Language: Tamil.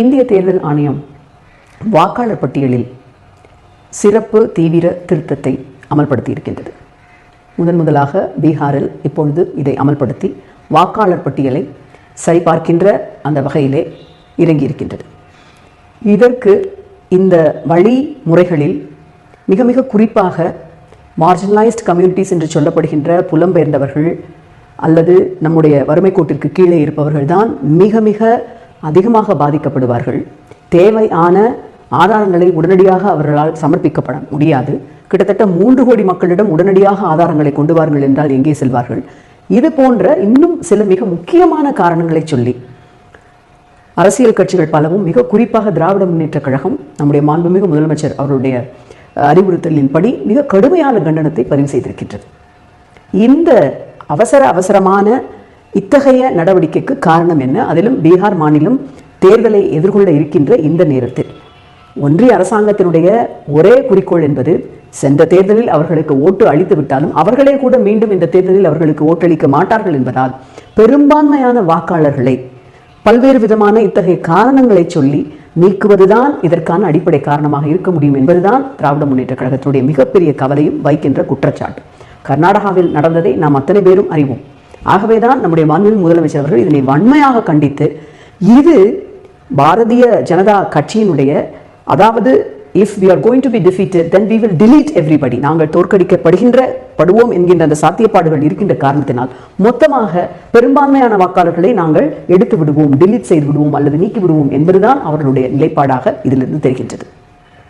இந்திய தேர்தல் ஆணையம் வாக்காளர் பட்டியலில் சிறப்பு தீவிர திருத்தத்தை அமல்படுத்தி இருக்கின்றது முதன் முதலாக பீகாரில் இப்பொழுது இதை அமல்படுத்தி வாக்காளர் பட்டியலை சரிபார்க்கின்ற அந்த வகையிலே இறங்கியிருக்கின்றது. இதற்கு இந்த வழிமுறைகளில் மிக மிக குறிப்பாக மார்ஜினலைஸ்ட் கம்யூனிட்டிஸ் என்று சொல்லப்படுகின்ற புலம்பெயர்ந்தவர்கள் அல்லது நம்முடைய வறுமை கோட்டிற்கு கீழே இருப்பவர்கள் தான் மிக மிக அதிகமாக பாதிக்கப்படுவார்கள். தேவையான ஆதாரங்களை உடனடியாக அவர்களால் சமர்ப்பிக்கப்பட முடியாது. கிட்டத்தட்ட மூன்று கோடி மக்களிடம் உடனடியாக ஆதாரங்களை கொண்டு வாருங்கள் என்றால் எங்கே செல்வார்கள்? இது போன்ற இன்னும் சில மிக முக்கியமான காரணங்களை சொல்லி அரசியல் கட்சிகள் பலவும் மிக குறிப்பாக திராவிட முன்னேற்றக் கழகம் நம்முடைய மாண்புமிகு முதலமைச்சர் அவருடைய அறிவுறுத்தலின்படி மிக கடுமையான கண்டனத்தை பதிவு செய்திருக்கின்றது. இந்த அவசர அவசரமான இத்தகைய நடவடிக்கைக்கு காரணம் என்ன? அதிலும் பீகார் மாநிலம் தேர்தலை எதிர்கொள்ள இருக்கின்ற இந்த நேரத்தில் ஒன்றிய அரசாங்கத்தினுடைய ஒரே குறிக்கோள் என்பது சென்ற தேர்தலில் அவர்களுக்கு ஓட்டு அளித்து விட்டாலும் அவர்களே கூட மீண்டும் இந்த தேர்தலில் அவர்களுக்கு ஓட்டளிக்க மாட்டார்கள் என்பதால் பெரும்பான்மையான வாக்காளர்களை பல்வேறு விதமான இத்தகைய காரணங்களை சொல்லி நீக்குவதுதான் இதற்கான அடிப்படை காரணமாக இருக்க முடியும் என்பதுதான் திராவிட முன்னேற்ற கழகத்தினுடைய மிகப்பெரிய கவலையும் வைக்கின்ற குற்றச்சாட்டு. கர்நாடகாவில் நடந்ததை நாம் அத்தனை பேரும் அறிவோம். ஆகவேதான் நம்முடைய மாண்புமிகு முதலமைச்சர் அவர்கள் இதனை வன்மையாக கண்டித்து இது பாரதிய ஜனதா கட்சியினுடைய அதாவது if we are going to be defeated then we will delete everybody நாங்கள் தோற்கடிக்கப்படுகின்ற படுவோம் என்கின்ற அந்த சாத்தியப்பாடுகள் இருக்கின்ற காரணத்தினால் மொத்தமாக பெரும்பான்மையான வாக்காளர்களை நாங்கள் எடுத்து விடுவோம் டிலீட் செய்து விடுவோம் அல்லது நீக்கி விடுவோம் என்பதுதான் அவர்களுடைய நிலைப்பாடாக இதிலிருந்து தெரிகின்றது.